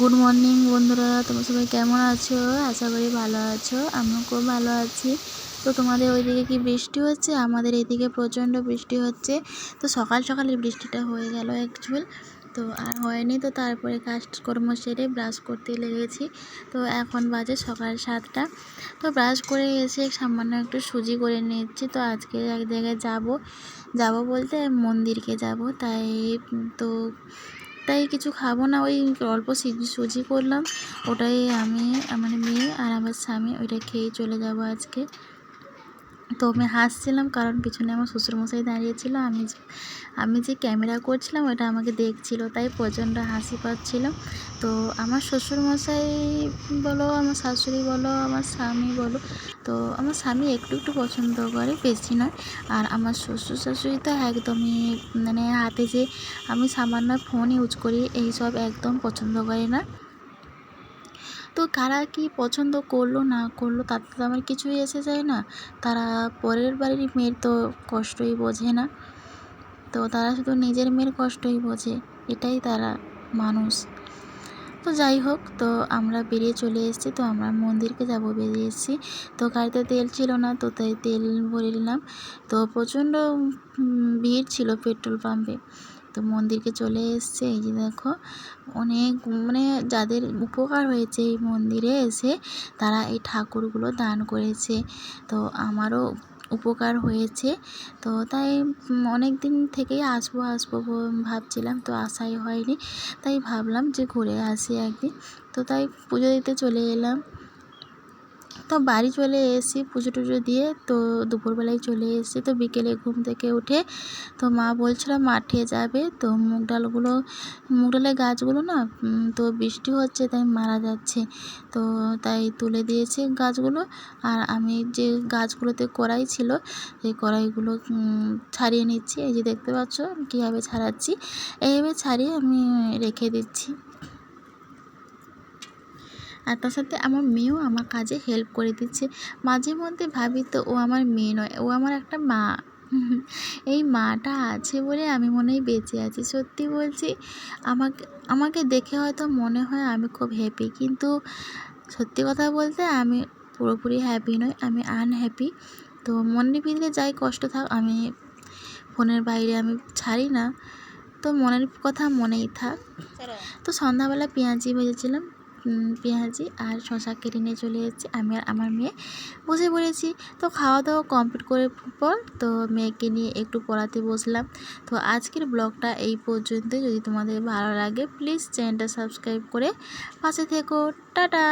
Good morning বন্ধুরা। তোমরা সবাই কেমন আছো? আশা করি ভালো আছো। আমিও খুব ভালো আছি। তো তোমাদের ওইদিকে কি বৃষ্টি হচ্ছে? আমাদের এইদিকে প্রচণ্ড বৃষ্টি হচ্ছে। তো সকাল সকালে বৃষ্টিটা হয়ে গেল অ্যাকচুয়াল তো আর হয়নি, তো তারপরে কাজকর্ম সেরে ব্রাশ করতে লেগেছি। তো এখন বাজে সকাল সাতটা। তো ব্রাশ করে এসে সামান্য একটু সুজি করে নিচ্ছি। তো আজকে এক জায়গায় যাব। যাব বলতে মন্দিরকে যাব। তাই তো তাই কিছু খাব না, ওই অল্প সুজি করলাম। ওটাই আমি আমার মেয়ে আর আমার স্বামী, ওইটা খেয়ে চলে যাব আজকে। তো আমি হাসছিলাম কারণ পিছনে আমার শ্বশুরমশাই দাঁড়িয়েছিল আমি আমি যে ক্যামেরা করছিলাম ওটা আমাকে দেখছিল, তাই প্রচণ্ড হাসি পাচ্ছিল। তো আমার শ্বশুরমশাই বলো, আমার শাশুড়ি বলো, আমার স্বামী বলো, তো আমার স্বামী একটু একটু পছন্দ করে, বেশি নয়। আর আমার শ্বশুর শাশুড়ি তো একদমই মানে হাতে যে আমি সামান্য ফোন ইউজ করি, এইসব একদম পছন্দ করে না। তো কারা কি পছন্দ করল, না করল, তাতে তো আমার কিছুই এসে যায় না। তারা পরের বাড়ির মেয়ের তো কষ্টই বোঝে না। তো তারা শুধু নিজের মেয়ের কষ্টই বোঝে, এটাই তারা মানুষ। তো যাই হোক, তো আমরা বেরিয়ে চলে এসেছি, তো আমরা মন্দিরকে যাব, বেরিয়ে এসেছি। তো গাড়িতে তেল ছিল না, তো তাই তেল ভরে নিলাম। তো প্রচণ্ড ভিড় ছিল পেট্রোল পাম্পে। তো মন্দিরকে চলে এসছে। এই যে দেখো, অনেক মানে যাদের উপকার হয়েছে এই মন্দিরে এসে, তারা এই ঠাকুরগুলো দান করেছে। তো আমারও উপকার হয়েছে। তো তাই অনেক দিন থেকেই আসব আসব ভাবছিলাম, তো আসাই হয়নি। তাই ভাবলাম যে ঘুরে আসি একদিন। তো তাই পুজো দিতে চলে এলাম। তো বাড়ি চলে এসেছি পুজো টুজো দিয়ে। তো দুপুরবেলায় চলে এসেছি। তো বিকেলে ঘুম থেকে উঠে তো মা বলছিল মাঠে যাবে। তো মুগ ডালগুলো, মুগ ডালের গাছগুলো না তো বৃষ্টি হচ্ছে তাই মারা যাচ্ছে। তো তাই তুলে দিয়েছে গাছগুলো। আর আমি যে গাছগুলোতে কড়াই ছিল, সেই কড়াইগুলো ছাড়িয়ে নিচ্ছি। এই যে দেখতে পাচ্ছ, কীভাবে ছাড়াচ্ছি। এইভাবে ছাড়িয়ে আমি রেখে দিচ্ছি। আর তার সাথে আমার মেয়েও আমার কাজে হেল্প করে দিচ্ছে। মাঝে মধ্যে ভাবি তো ও আমার মেয়ে নয় ও আমার একটা মা। এই মাটা আছে বলে আমি মনে হয় বেঁচে আছি। সত্যি বলছি আমাকে আমাকে দেখে হয়তো মনে হয় আমি খুব হ্যাপি কিন্তু সত্যি কথা বলতে আমি পুরোপুরি হ্যাপি নই আমি আনহ্যাপি তো মনের ভিতরে যাই কষ্ট থাক আমি ফোনের বাইরে আমি ছাড়ি না। তো মনের কথা মনেই থাক। তো সন্ধ্যাবেলা পেঁয়াজি ভেজেছিলাম পেঁয়াজি আর শশা কেটে নিয়ে চলে এসেছি। আমি আর আমার মেয়ে বসে পড়েছি। তো খাওয়া দাওয়া কমপ্লিট করে পর তো মেয়েকে নিয়ে একটু পড়াতে বসলাম। তো আজকের ব্লগটা এই পর্যন্ত যদি তোমাদের ভালো লাগে প্লিজ চ্যানেলটা সাবস্ক্রাইব করে পাশে থেকো। টাটা!